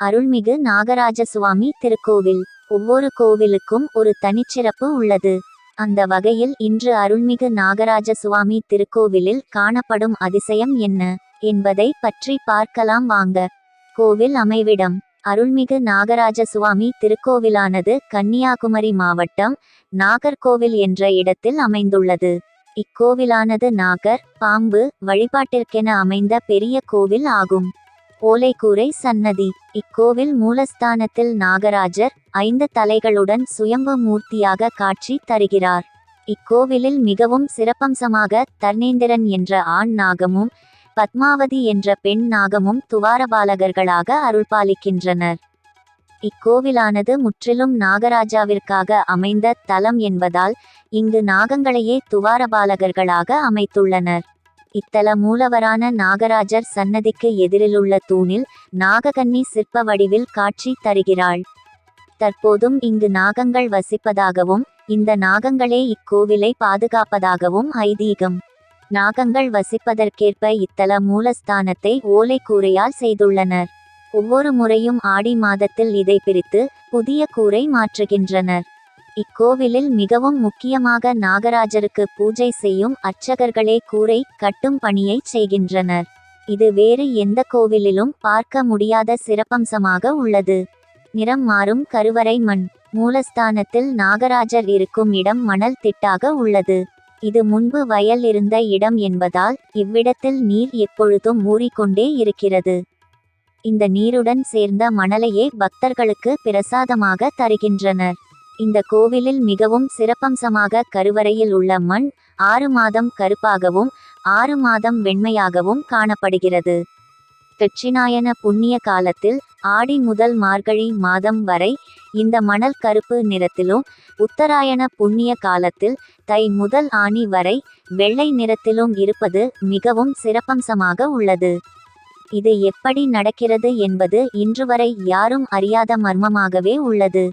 அருள்மிகு நாகராஜ சுவாமி திருக்கோவில். ஒவ்வொரு கோவிலுக்கும் ஒரு தனிச்சிறப்பு உள்ளது. அந்த வகையில் இன்று அருள்மிகு நாகராஜ சுவாமி திருக்கோவிலில் காணப்படும் அதிசயம் என்ன என்பதை பற்றி பார்க்கலாம் வாங்க. கோவில் அமைவிடம். அருள்மிகு நாகராஜ சுவாமி திருக்கோவிலானது கன்னியாகுமரி மாவட்டம் நாகர்கோவில் என்ற இடத்தில் அமைந்துள்ளது. இக்கோவிலானது நாகர் பாம்பு வழிபாட்டிற்கென அமைந்த பெரிய கோவில் ஆகும். ஓலைக்கூரை சன்னதி. இக்கோவில் மூலஸ்தானத்தில் நாகராஜர் ஐந்து தலைகளுடன் சுயம்பு மூர்த்தியாக காட்சி தருகிறார். இக்கோவிலில் மிகவும் சிறப்பம்சமாக தர்ணேந்திரன் என்ற ஆண் நாகமும் பத்மாவதி என்ற பெண் நாகமும் துவாரபாலகர்களாக அருள்பாலிக்கின்றனர். இக்கோவிலானது முற்றிலும் நாகராஜாவிற்காக அமைந்த தலம் என்பதால் இங்கு நாகங்களையே துவாரபாலகர்களாக அமைத்துள்ளனர். இத்தல மூலவரான நாகராஜர் சன்னதிக்கு எதிரிலுள்ள தூணில் நாககன்னி சிற்ப வடிவில் காட்சி தருகிறாள். தற்போதும் இங்கு நாகங்கள் வசிப்பதாகவும் இந்த நாகங்களே இக்கோவிலை பாதுகாப்பதாகவும் ஐதீகம். நாகங்கள் வசிப்பதற்கேற்ப இத்தல மூலஸ்தானத்தை ஓலை கூரையால் செய்துள்ளனர். ஒவ்வொரு முறையும் ஆடி மாதத்தில் இதை பிரித்து புதிய கூரை மாற்றுகின்றனர். இக்கோவிலில் மிகவும் முக்கியமாக நாகராஜருக்கு பூஜை செய்யும் அர்ச்சகர்களே கூரை கட்டும் பணியை செய்கின்றனர். இது வேறு எந்த கோவிலிலும் பார்க்க முடியாத சிறப்பம்சமாக உள்ளது. நிறம் மாறும் கருவறை மண் மூலஸ்தானத்தில் நாகராஜர் இருக்கும் இடம் மணல் திட்டாக உள்ளது. இது முன்பு வயல் இருந்த இடம் என்பதால் இவ்விடத்தில் நீர் எப்பொழுதும் ஊறிக்கொண்டே இருக்கிறது. இந்த நீருடன் சேர்ந்த மணலையே பக்தர்களுக்கு பிரசாதமாக தருகின்றனர். இந்த கோவிலில் மிகவும் சிறப்பம்சமாக கருவறையில் உள்ள மண் ஆறு மாதம் கருப்பாகவும் ஆறு மாதம் வெண்மையாகவும் காணப்படுகிறது. தட்சிணாயன புண்ணிய காலத்தில் ஆடி முதல் மார்கழி மாதம் வரை இந்த மணல் கருப்பு நிறத்திலும் உத்தராயண புண்ணிய காலத்தில் தை முதல் ஆணி வரை வெள்ளை நிறத்திலும் இருப்பது மிகவும் சிறப்பம்சமாக உள்ளது. இது எப்படி நடக்கிறது என்பது இன்று வரை யாரும் அறியாத மர்மமாகவே உள்ளது.